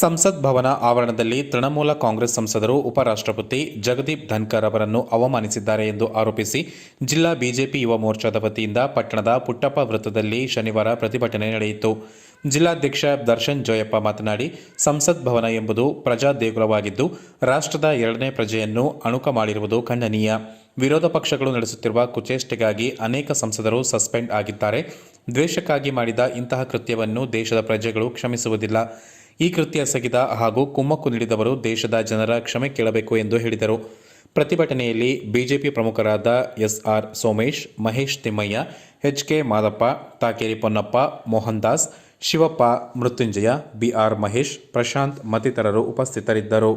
ಸಂಸತ್ ಭವನ ಆವರಣದಲ್ಲಿ ತೃಣಮೂಲ ಕಾಂಗ್ರೆಸ್ ಸಂಸದರು ಉಪರಾಷ್ಟ್ರಪತಿ ಜಗದೀಪ್ ಧನ್ಕರ್ ಅವರನ್ನು ಅವಮಾನಿಸಿದ್ದಾರೆ ಎಂದು ಆರೋಪಿಸಿ ಜಿಲ್ಲಾ ಬಿಜೆಪಿ ಯುವ ಮೋರ್ಚಾದ ವತಿಯಿಂದ ಪಟ್ಟಣದ ಪುಟ್ಟಪ್ಪ ವೃತ್ತದಲ್ಲಿ ಶನಿವಾರ ಪ್ರತಿಭಟನೆ ನಡೆಯಿತು. ಜಿಲ್ಲಾಧ್ಯಕ್ಷ ದರ್ಶನ್ ಜೋಯಪ್ಪ ಮಾತನಾಡಿ, ಸಂಸತ್ ಭವನ ಎಂಬುದು ಪ್ರಜಾ ದೇಗುಲವಾಗಿದ್ದು, ರಾಷ್ಟ್ರದ ಎರಡನೇ ಪ್ರಜೆಯನ್ನು ಅಣುಕ ಮಾಡಿರುವುದು ಖಂಡನೀಯ. ವಿರೋಧ ಪಕ್ಷಗಳು ನಡೆಸುತ್ತಿರುವ ಕುಚೇಷ್ಟೆಗಾಗಿ ಅನೇಕ ಸಂಸದರು ಸಸ್ಪೆಂಡ್ ಆಗಿದ್ದಾರೆ. ದ್ವೇಷಕ್ಕಾಗಿ ಮಾಡಿದ ಇಂತಹ ಕೃತ್ಯವನ್ನು ದೇಶದ ಪ್ರಜೆಗಳು ಕ್ಷಮಿಸುವುದಿಲ್ಲ. ಈ ಕೃತ್ಯ ಎಸಗಿದ ಹಾಗೂ ಕುಮ್ಮಕ್ಕು ನೀಡಿದವರು ದೇಶದ ಜನರ ಕ್ಷಮೆ ಕೇಳಬೇಕು ಎಂದು ಹೇಳಿದರು. ಪ್ರತಿಭಟನೆಯಲ್ಲಿ ಬಿಜೆಪಿ ಪ್ರಮುಖರಾದ SR Somesh, Mahesh Thimmaiah, H K Madappa, Takeri Ponnappa Mohan Das Shivappa, Mrityunjaya, BR Mahesh, Prashanth ಮತ್ತಿತರರು ಉಪಸ್ಥಿತರಿದ್ದರು.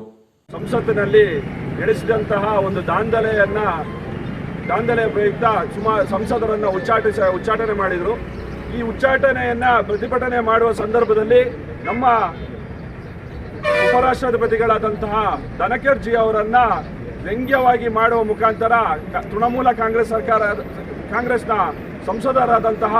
ಸಂಸತ್ತಿನಲ್ಲಿ ನಡೆಸಿದಂತಹ ಒಂದು ದಾಂಧಲೆಯನ್ನ ದಾಂಧಲೆ ಪ್ರಯುಕ್ತ ಸುಮಾರು ಸಂಸದರನ್ನು ಉಚ್ಚಾಟಿಸ ಉಚ್ಚಾಟನೆ ಮಾಡಿದರು. ಈ ಉಚ್ಚಾಟನೆಯನ್ನ ಪ್ರತಿಭಟನೆ ಮಾಡುವ ಸಂದರ್ಭದಲ್ಲಿ ನಮ್ಮ ಉಪರಾಷ್ಟ್ರಪತಿಗಳಾದಂತಹ ಧನಕರ್ಜಿ ಅವರನ್ನ ವ್ಯಂಗ್ಯವಾಗಿ ಮಾಡುವ ಮುಖಾಂತರ ತೃಣಮೂಲ ಕಾಂಗ್ರೆಸ್ ಸರ್ಕಾರ, ಕಾಂಗ್ರೆಸ್ನ ಸಂಸದರಾದಂತಹ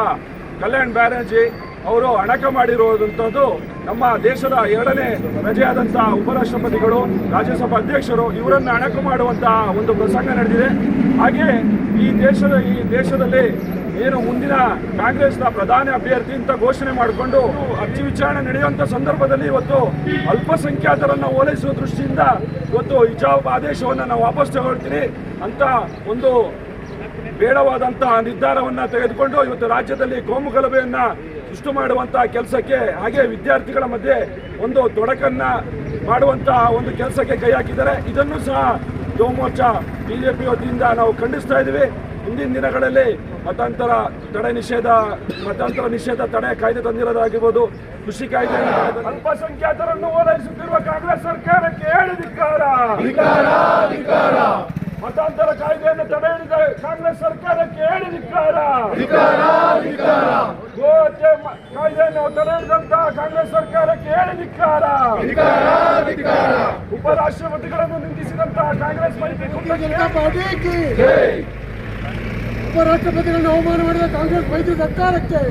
ಕಲ್ಯಾಣ್ ಬ್ಯಾನರ್ಜಿ ಅವರು ಅಣಕ ಮಾಡಿರುವಂಥದ್ದು ನಮ್ಮ ದೇಶದ ಎರಡನೇ ಪ್ರಜೆಯಾದಂತಹ ಉಪರಾಷ್ಟ್ರಪತಿಗಳು, ರಾಜ್ಯಸಭಾ ಅಧ್ಯಕ್ಷರು, ಇವರನ್ನು ಅಣಕು ಮಾಡುವಂತಹ ಒಂದು ಪ್ರಸಂಗ ನಡೆದಿದೆ. ಹಾಗೆ ಈ ದೇಶದ, ಈ ದೇಶದಲ್ಲಿ ಏನು ಮುಂದಿನ ಕಾಂಗ್ರೆಸ್ನ ಪ್ರಧಾನಿ ಅಭ್ಯರ್ಥಿ ಅಂತ ಘೋಷಣೆ ಮಾಡಿಕೊಂಡು ಅರ್ಜಿ ವಿಚಾರಣೆ ನಡೆಯುವಂತ ಸಂದರ್ಭದಲ್ಲಿ ಇವತ್ತು ಅಲ್ಪಸಂಖ್ಯಾತರನ್ನ ಓಲೈಸುವ ದೃಷ್ಟಿಯಿಂದ ಇವತ್ತು ಹಿಜಾಬ್ ಆದೇಶವನ್ನ ನಾವು ವಾಪಸ್ ತಗೊಳ್ತೀನಿ ಅಂತ ಒಂದು ಬೇಡವಾದಂತ ನಿರ್ಧಾರವನ್ನ ತೆಗೆದುಕೊಂಡು ಇವತ್ತು ರಾಜ್ಯದಲ್ಲಿ ಕೋಮು ಗಲಭೆಯನ್ನ ಸೃಷ್ಟಿ ಮಾಡುವಂತಹ ಕೆಲಸಕ್ಕೆ ಹಾಗೆ ವಿದ್ಯಾರ್ಥಿಗಳ ಮಧ್ಯೆ ಒಂದು ತೊಡಕನ್ನ ಮಾಡುವಂತಹ ಒಂದು ಕೆಲಸಕ್ಕೆ ಕೈ ಹಾಕಿದ್ದಾರೆ. ಇದನ್ನು ಸಹ ಯುವ ಜೆ ಪಿ ವತಿಯಿಂದ ನಾವು ಖಂಡಿಸ್ತಾ ಇದ್ದೀವಿ. ಹಿಂದಿನ ದಿನಗಳಲ್ಲಿ ಮತಾಂತರ ತಡೆ ನಿಷೇಧ ಮತಾಂತರ ನಿಷೇಧ ತಡೆ ಕಾಯ್ದೆ ತಂದಿರೋದಾಗಿರ್ಬೋದು ಕೃಷಿ ಕಾಯ್ದೆ ಅಲ್ಪಸಂಖ್ಯಾತರನ್ನು ಓಲೈಸುತ್ತಿರುವ ಕಾಂಗ್ರೆಸ್ ಸರ್ಕಾರಕ್ಕೆ ಹೇಳಿದಿಕ್ಕಾರ ಮತಾಂತರ ಕಾಯ್ದೆಯನ್ನು ತಡೆ ಹಿಡಿದ ಕಾಂಗ್ರೆಸ್ ಸರ್ಕಾರಕ್ಕೆ ಹೇಳಿದಿಕ್ಕಾರ ಕಾಯ್ದೆಯನ್ನು ಹಿಡಿದಂತಹ ಕಾಂಗ್ರೆಸ್ ಸರ್ಕಾರಕ್ಕೆ ಹೇಳಿದಿಕ್ಕಾರ ಉಪರಾಷ್ಟ್ರಪತಿಗಳನ್ನು ನಿಂದಿಸಿದಂತಹ ಕಾಂಗ್ರೆಸ್ ಮೈತ್ರಿ ಉಪರಾಷ್ಟ್ರಪತಿಗಳನ್ನು ಅವಮಾನ ಮಾಡಿದ ಕಾಂಗ್ರೆಸ್ ಮೈತ್ರಿ ಸರ್ಕಾರಕ್ಕೆ.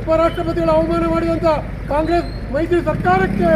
ಉಪರಾಷ್ಟ್ರಪತಿಗಳ ಅವಮಾನ ಮಾಡಿದಂತ ಕಾಂಗ್ರೆಸ್ ಮೈತ್ರಿ ಸರ್ಕಾರಕ್ಕೆ.